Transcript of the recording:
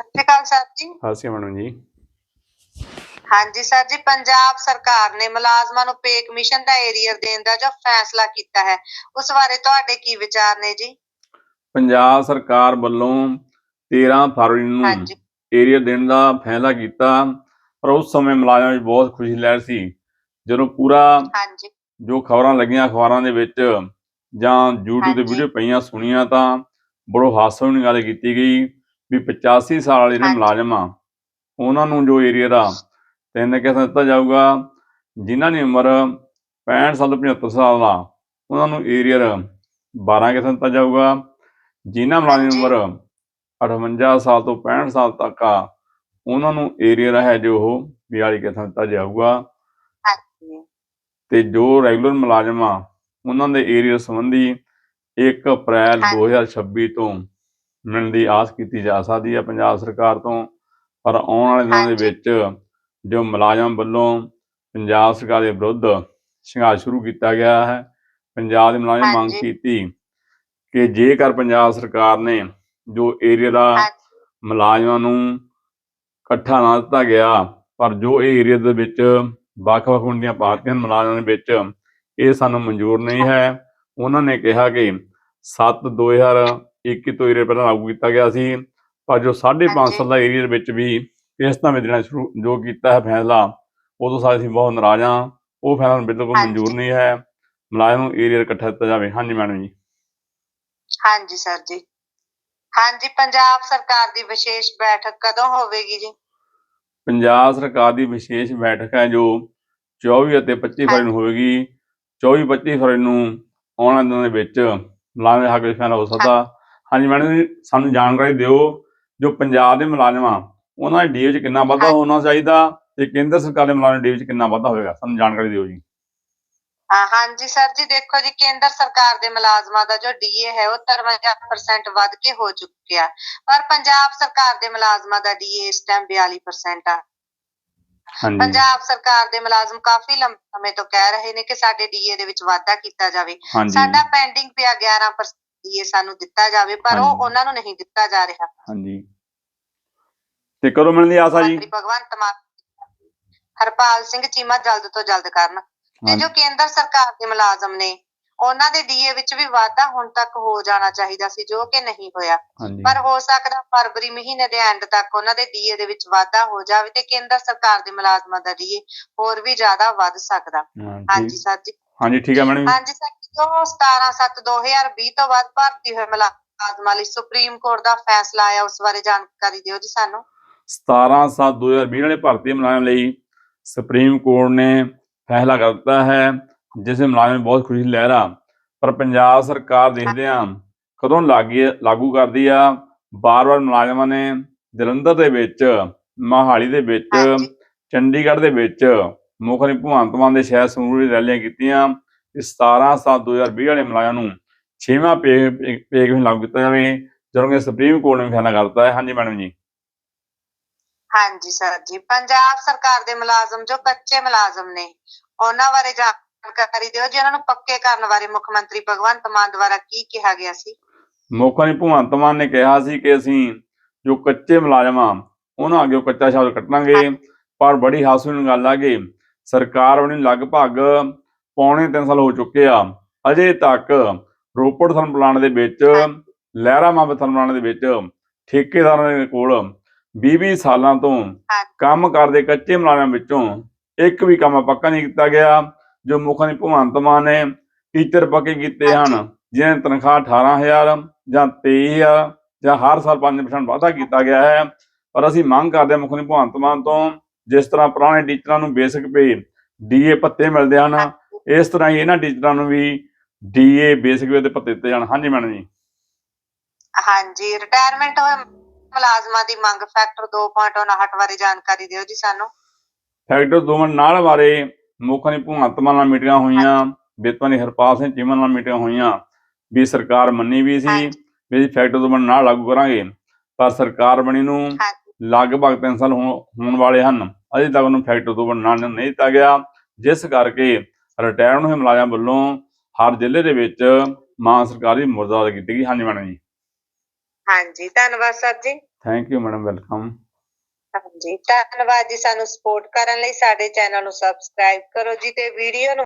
ਸਤਿ ਸ਼੍ਰੀ ਅਕਾਲ ਸਰ ਜੀ। ਹਾਸੀਆ ਮੈਡਮ ਜੀ। ਹਾਂਜੀ ਸਰ ਜੀ ਪੰਜਾਬ ਸਰਕਾਰ ਨੇ ਮੁਲਾਜ਼ਮਾਂ ਨੂੰ ਪੇ ਕਮਿਸ਼ਨ ਦਾ ਏਰੀਅਰ ਦੇਣ ਦਾ ਜੋ ਫੈਸਲਾ ਕੀਤਾ ਹੈ ਉਸ ਬਾਰੇ ਤੁਹਾਡੇ ਕੀ ਵਿਚਾਰ ਨੇ ਜੀ? ਪੰਜਾਬ ਸਰਕਾਰ ਵੱਲੋਂ 13 ਫਰਵਰੀ ਨੂੰ ਹਾਂਜੀ। ਏਰੀਆ ਦੇਣ ਦਾ ਫੈਸਲਾ ਕੀਤਾ ਪਰ ਉਸ ਸਮੇਂ ਮੁਲਾਜ਼ਮਾਂ ਵਿੱਚ ਬਹੁਤ ਖੁਸ਼ੀ ਲਹਿਰ ਸੀ। ਜਦੋਂ ਪੂਰਾ ਹਾਂਜੀ। ਜੋ ਖਬਰਾਂ ਲੱਗੀਆਂ ਅਖਬਾਰਾਂ ਦੇ ਵਿੱਚ ਜਾਂ YouTube ਤੇ ਹਾਂਜੀ। ਵੀਡੀਓ ਪਈਆਂ ਸੁਣੀਆਂ ਤਾਂ ਬੜੋ ਹਾਸੋਹੀਣੀ ਗੱਲ ਕੀਤੀ ਗਈ। ਵੀ 85 ਸਾਲ ਵਾਲੇ ਜਿਹੜੇ। ਮੁਲਾਜ਼ਮ ਆ ਉਹਨਾਂ ਨੂੰ ਜੋ ਏਰੀਆ ਦਾ ਤਿੰਨ ਕਿਸਮ ਦਿੱਤਾ ਜਾਊਗਾ ਜਿਨ੍ਹਾਂ ਦੀ ਉਮਰ 65 ਸਾਲ ਤੋਂ 75 ਸਾਲ ਦਾ ਉਹਨਾਂ ਨੂੰ ਏਰੀਆ 12 ਕਿਸਮ ਦਿੱਤਾ ਜਾਊਗਾ ਜਿਨ੍ਹਾਂ ਮੁਲਾਜ਼ਮ ਦੀ। ਉਮਰ 58 ਸਾਲ ਤੋਂ 65 ਸਾਲ ਤੱਕ ਆ ਉਹਨਾਂ ਨੂੰ ਏਰੀਆ ਹੈ ਜੋ ਉਹ 42 ਕਿਸਮ ਦਿੱਤਾ ਜਾਊਗਾ ਤੇ ਜੋ ਰੈਗੂਲਰ ਮੁਲਾਜ਼ਮ ਆ ਉਹਨਾਂ ਦੇ ਏਰੀਆ ਸੰਬੰਧੀ 1 ਅਪ੍ਰੈਲ ਹਾਂਜੀ। 2026 ਤੋਂ ਮਿਲਣ ਦੀ ਆਸ ਕੀਤੀ ਜਾ ਸਕਦੀ ਹੈ ਪੰਜਾਬ ਸਰਕਾਰ ਤੋਂ ਪਰ ਆਉਣ ਵਾਲੇ ਦਿਨਾਂ ਦੇ। ਵਿੱਚ ਜੋ ਮੁਲਾਜ਼ਮ ਵੱਲੋਂ ਪੰਜਾਬ ਸਰਕਾਰ ਦੇ ਵਿਰੁੱਧ ਸੰਘਰਸ਼ ਸ਼ੁਰੂ ਕੀਤਾ ਗਿਆ ਹੈ ਪੰਜਾਬ ਦੇ ਮੁਲਾਜ਼ਮ ਮੰਗ। ਕੀਤੀ ਕਿ ਜੇਕਰ ਪੰਜਾਬ ਸਰਕਾਰ ਨੇ ਜੋ ਏਰੀਆ ਦਾ। ਮੁਲਾਜ਼ਮਾਂ ਨੂੰ ਇਕੱਠਾ ਨਾ ਦਿੱਤਾ ਗਿਆ ਪਰ ਜੋ ਇਹ ਏਰੀਆ ਦੇ ਵਿੱਚ ਵੱਖ-ਵੱਖ ਹੁੰਦੀਆਂ ਪਾਰਟੀਆਂ ਮੁਲਾਜ਼ਮਾਂ ਦੇ ਵਿੱਚ ਇਹ ਸਾਨੂੰ ਮਨਜ਼ੂਰ ਨਹੀਂ ਹੈ ਉਹਨਾਂ ਨੇ ਕਿਹਾ ਕਿ 7 2021 ਤੋਂ ਏਰੀਆ ਪਹਿਲਾਂ ਲਾਗੂ ਕੀਤਾ ਗਿਆ ਸੀ। ਪਰ ਜੋ 5.5 ਹਾਂਜੀ। ਸਾਲ ਦਾ ਏਰੀਆ ਵਿੱਚ ਵੀ ਕਿਸ਼ਤਾਂ ਵਿੱਚ ਦੇਣਾ ਸ਼ੁਰੂ ਜੋ ਕੀਤਾ ਹੈ ਫੈਸਲਾ ਉਦੋਂ ਸਾਰੇ ਅਸੀਂ ਬਹੁਤ ਨਾਰਾਜ਼ ਹਾਂ। ਉਹ ਫੈਸਲਾ ਬਿਲਕੁਲ। ਮਨਜ਼ੂਰ ਨਹੀਂ ਹੈ। ਮੁਲਾਜ਼ਮ ਨੂੰ ਏਰੀਆ ਇਕੱਠਾ ਦਿੱਤਾ ਜਾਵੇ। ਹਾਂਜੀ ਮੈਡਮ ਜੀ। ਹਾਂਜੀ ਸਰ ਜੀ। ਹਾਂਜੀ ਪੰਜਾਬ ਸਰਕਾਰ ਦੀ ਵਿਸ਼ੇਸ਼ ਬੈਠਕ ਕਦੋਂ ਹੋਵੇਗੀ ਜੀ? ਪੰਜਾਬ ਸਰਕਾਰ ਦੀ ਵਿਸ਼ੇਸ਼ ਬੈਠਕ ਹੈ ਜੋ 24 ਅਤੇ 25 ਫਰਵਰੀ ਨੂੰ ਹੋਵੇਗੀ। 24 25 ਫਰਵਰੀ ਨੂੰ ਆਉਣ ਦਿਨਾਂ ਦੇ ਵਿੱਚ ਮੁਲਾਜ਼ਮ ਦੇ ਹੱਕ ਵਿੱਚ ਫੈਸਲਾ ਹੋ ਸਕਦਾ। ਹਾਂਜੀ ਮੈਡਮ ਜੀ ਸਾਨੂੰ ਜਾਣਕਾਰੀ ਦਿਓ ਜੋ ਪੰਜਾਬ ਦੇ ਮੁਲਾਜ਼ਮ ਆ ਉਹਨਾਂ ਦੇ ਡੀ ਵਿੱਚ ਕਿੰਨਾ ਵਾਧਾ। ਹੋਣਾ ਚਾਹੀਦਾ ਤੇ ਕੇਂਦਰ ਸਰਕਾਰ ਦੇ ਮੁਲਾਜ਼ਮ ਡੀ ਵਿੱਚ ਕਿੰਨਾ ਵਾਧਾ ਹੋਵੇਗਾ? ਸਾਨੂੰ ਜਾਣਕਾਰੀ ਦਿਓ ਜੀ। ਹਾਂ ਹਾਂਜੀ ਸਰ ਜੀ ਦੇਖੋ ਜੀ ਕੇਂਦਰ ਸਰਕਾਰ ਦੇ ਮੁਲਾਜ਼ਮਾਂ ਦਾ ਜੋ ਡੀਏ ਹੈ ਉਹ 53% ਵੱਧ ਕੇ ਹੋ ਚੁੱਕਿਆ। ਪਰ ਪੰਜਾਬ ਸਰਕਾਰ ਦੇ ਮੁਲਾਜ਼ਮਾਂ ਦਾ ਡੀਏ ਇਸ ਟਾਈਮ 42% ਆ। ਪੰਜਾਬ ਸਰਕਾਰ ਦੇ ਮੁਲਾਜ਼ਮ ਕਾਫੀ ਲੰਬੇ ਸਮੇਂ ਤੋਂ ਕਹਿ ਰਹੇ ਨੇ ਕਿ ਸਾਡੇ ਡੀਏ ਦੇ ਵਿੱਚ ਵਾਧਾ ਕੀਤਾ ਜਾਵੇ। ਸਾਡਾ ਪੈਂਡਿੰਗ ਪਿਆ 11% ਡੀਏ ਸਾਨੂੰ ਦਿੱਤਾ ਜਾਵੇ ਪਰ ਉਹ ਹਾਂਜੀ। ਉਹਨਾਂ ਨੂੰ ਨਹੀਂ ਦਿੱਤਾ ਜਾ ਰਿਹਾ। ਹਾਂਜੀ। ਤੇ ਕਦੋਂ ਮਿਲਣ ਦੀ ਆਸ ਆ ਜੀ? ਮੰਤਰੀ ਭਗਵੰਤ ਮਾਨ ਹਰਪਾਲ ਸਿੰਘ ਚੀਮਾ ਜਲਦ ਤੋਂ ਜਲਦ ਕਰਨ। ਤੇ ਜੋ ਕੇਂਦਰ ਸਰਕਾਰ ਦੇ ਮੁਲਾਜ਼ਮ ਨੇ ਉਹਨਾਂ ਦੇ ਡੀਏ ਵਿੱਚ ਵੀ ਵਾਧਾ ਹੁਣ ਤੱਕ ਹੋ ਜਾਣਾ ਚਾਹੀਦਾ ਸੀ ਜੋ ਕਿ ਨਹੀਂ ਹੋਇਆ। ਹਾਂਜੀ। ਪਰ ਹੋ ਸਕਦਾ ਫਰਵਰੀ ਮਹੀਨੇ ਦੇ ਐਂਡ ਤੱਕ ਉਹਨਾਂ ਦੇ ਡੀਏ ਦੇ ਵਿੱਚ ਵਾਧਾ ਹੋ ਜਾਵੇ ਤੇ ਕੇਂਦਰ ਸਰਕਾਰ ਦੇ ਮੁਲਾਜ਼ਮਾਂ ਦਾ ਡੀਏ ਹੋਰ ਵੀ ਜ਼ਿਆਦਾ ਵੱਧ ਸਕਦਾ। ਹਾਂ, ਹਾਂਜੀ ਠੀਕ ਸਰ ਜੀ। ਹਾਂਜੀ ਠੀਕ ਹੈ ਮੈਡਮ ਜੀ। ਹਾਂਜੀ ਸਰ। ਜੋ 17/7/2020 ਤੋਂ ਬਾਅਦ ਭਰਤੀ ਹੋਏ ਮੁਲਾਜ਼ਮਾਂ ਲਈ ਸੁਪਰੀਮ ਕੋਰਟ ਦਾ ਫੈਸਲਾ ਆਇਆ। ਉਸ ਬਾਰੇ ਜਾਣਕਾਰੀ ਦਿਓ ਜੀ ਸਾਨੂੰ। 17 7 2020 ਵਾਲੇ ਭਰਤੀ ਮੁਲਾਜ਼ਮ ਲਈ ਸੁਪਰੀਮ ਕੋਰਟ ਨੇ ਫੈਸਲਾ ਕਰ ਦਿੱਤਾ ਹੈ ਜਿਸ ਵਿੱਚ ਮੁਲਾਜ਼ਮ ਨੂੰ ਬਹੁਤ ਖੁਸ਼ੀ ਲਹਿਰਾ। ਪਰ ਪੰਜਾਬ ਸਰਕਾਰ ਦੇਖਦਿਆਂ ਕਦੋਂ ਲਾਗੀ ਲਾਗੂ ਕਰਦੀ ਆ। ਬਾਰ-ਬਾਰ ਮੁਲਾਜ਼ਮਾਂ ਨੇ ਜਲੰਧਰ ਦੇ ਵਿੱਚ ਮਹਾਲੀ ਦੇ ਵਿੱਚ। ਚੰਡੀਗੜ੍ਹ ਦੇ ਵਿੱਚ ਮੁੱਖ ਮੰਤਰੀ ਭਗਵੰਤ ਮਾਨ ਦੇ ਸ਼ਹਿਰ ਸੰਗਰੂਰ ਦੀ ਰੈਲੀਆਂ ਕੀਤੀਆਂ। ਕਿ 17 7 2020 ਵਾਲੇ ਮੁਲਾਜ਼ਮਾਂ ਨੂੰ ਛੇਵਾਂ ਪੇ ਪੇ ਲਾਗੂ ਕੀਤਾ ਜਾਵੇ ਜਦੋਂ ਕਿ ਸੁਪਰੀਮ ਕੋਰਟ ਨੇ ਫੈਸਲਾ ਕਰ ਦਿੱਤਾ ਹੈ। ਹਾਂਜੀ ਮੈਡਮ ਜੀ। ਹਾਂਜੀ ਸਰ ਜੀ। ਪੰਜਾਬ ਸਰਕਾਰ ਦੇ ਮੁਲਾਜ਼ਮ ਜੋ ਕੱਚੇ ਮੁਲਾਜ਼ਮ ਨੇ ਉਹਨਾਂ ਬਾਰੇ ਜਾਣਕਾਰੀ ਦਿਓ ਜੀ। ਉਹਨਾਂ ਨੂੰ ਪੱਕੇ ਕਰਨ ਬਾਰੇ ਮੁੱਖ ਮੰਤਰੀ ਭਗਵੰਤ ਮਾਨ ਦੁਆਰਾ ਕੀ ਕਿਹਾ ਗਿਆ ਸੀ? ਮੁੱਖ ਮੰਤਰੀ ਭਗਵੰਤ ਮਾਨ ਨੇ ਕਿਹਾ ਸੀ ਕਿ ਅਸੀਂ ਜੋ ਕੱਚੇ ਮੁਲਾਜ਼ਮ ਆ ਉਹਨਾਂ ਅੱਗੇ ਕੱਚਾ ਸ਼ਬਦ ਕੱਟਾਂਗੇ ਪਰ ਬੜੀ ਹਾਸੂਨ ਗੱਲ ਆ ਕਿ ਸਰਕਾਰ ਬਣੀ ਲਗਭਗ ਪੌਣੇ 3 ਸਾਲ ਹੋ ਚੁੱਕੇ ਆ। ਅਜੇ ਤੱਕ ਰੋਪੜ ਥਰਮਲ ਪਲਾਂਟ ਦੇ ਵਿੱਚ ਲਹਿਰਾ ਮਾਬਾ ਥਰਮਲ ਪਲਾਂਟ ਦੇ ਵਿੱਚ ਠੇਕੇਦਾਰਾਂ ਦੇ ਕੋਲ 20-20 ਸਾਲਾਂ ਤੋਂ ਕੰਮ ਕਰਦੇ ਕੱਚੇ ਮੁਲਾਜ਼ਮਾਂ ਵਿੱਚੋਂ ਇੱਕ ਵੀ ਕੰਮ ਪੱਕਾ ਨਹੀਂ ਕੀਤਾ ਗਿਆ ਜੋ ਮੁੱਖ ਮੰਤਰੀ ਭਗਵੰਤ ਮਾਨ ਨੇ ਟੀਚਰ ਪੱਕੇ ਕੀਤੇ ਹਨ ਜਿਹਨਾਂ ਦੀ ਤਨਖਾਹ 18000 ਜਾਂ 23000 ਜਾਂ ਹਰ ਸਾਲ 5% ਵਾਧਾ ਕੀਤਾ ਗਿਆ ਹੈ। ਪਰ ਅਸੀਂ ਮੰਗ ਕਰਦੇ ਹਾਂ ਮੁੱਖ ਮੰਤਰੀ ਭਗਵੰਤ ਮਾਨ ਤੋਂ ਜਿਸ ਤਰ੍ਹਾਂ ਪੁਰਾਣੇ ਟੀਚਰਾਂ ਨੂੰ ਬੇਸਿਕ ਪੇ ਡੀਏ ਭੱਤੇ ਮਿਲਦੇ ਹਨ ਇਸ ਤਰ੍ਹਾਂ ਹੀ ਇਹਨਾਂ ਟੀਚਰਾਂ ਨੂੰ ਵੀ ਡੀਏ ਬੇਸਿਕ ਪੇ ਤੇ ਭੱਤੇ ਦਿੱਤੇ ਜਾਣ। ਹਾਂਜੀ ਮੈਡਮ ਜੀ। ਹਾਂਜੀ ਰਿਟਾਇਰਮੈਂਟ ਹੋਏ ਮੁਲਾਜ਼ਮਾਂ ਦੀ ਮੰਗ ਫੈਕਟਰ 2.59 ਬਾਰੇ ਜਾਣਕਾਰੀ ਦਿਓ ਜੀ ਸਾਨੂੰ। ਫੈਕਟਰ ਦੋਵਾਂ ਨਾਲ ਬਾਰੇ ਮੁੱਖ ਭਗਵੰਤ ਮਾਨ ਨਾਲ ਮੀਟਿੰਗਾਂ ਹੋਈਆਂ ਬੇਤਵਾਨੀ ਹਰਪਾਲ ਸਿੰਘ ਚੀਮਾ ਨਾਲ ਮੀਟਿੰਗਾਂ ਹੋਈਆਂ ਵੀ ਸਰਕਾਰ ਮੰਨੀ ਵੀ ਸੀ। ਵੀ ਫੈਕਟਰ ਦੋਵਾਂ ਨਾਲ ਲਾਗੂ ਕਰਾਂਗੇ ਪਰ ਸਰਕਾਰ ਬਣੀ ਨੂੰ ਲਗਭਗ 3 ਸਾਲ ਹੋਣ ਵਾਲੇ ਹਨ। ਅਜੇ ਤੱਕ ਉਹਨੂੰ ਫੈਕਟਰੀ ਬਣਾਉਣ ਨਹੀਂ ਦਿੱਤਾ ਗਿਆ ਜਿਸ ਕਰਕੇ ਰਿਟਾਇਰ ਹੋਏ ਮੁਲਾਜ਼ਮਾਂ ਵੱਲੋਂ ਹਰ ਜ਼ਿਲ੍ਹੇ ਦੇ ਵਿੱਚ ਮਾਨ ਸਰਕਾਰ ਦੀ ਮੁਰਦਾਬਾਦ ਕੀਤੀ ਗਈ। ਹਾਂਜੀ ਮੈਡਮ ਜੀ। ਹਾਂਜੀ ਧੰਨਵਾਦ ਸਰ ਜੀ। ਥੈਂਕ ਯੂ ਮੈਡਮ ਵੈਲਕਮ ਹਾਂਜੀ ਧੰਨਵਾਦ ਜੀ ਸਾਨੂੰ ਸਪੋਰਟ ਕਰਨ ਲਈ। ਸਾਡੇ ਚੈਨਲ ਨੂੰ ਸਬਸਕ੍ਰਾਈਬ ਕਰੋ ਜੀ ਤੇ ਵੀਡੀਓ ਨੂੰ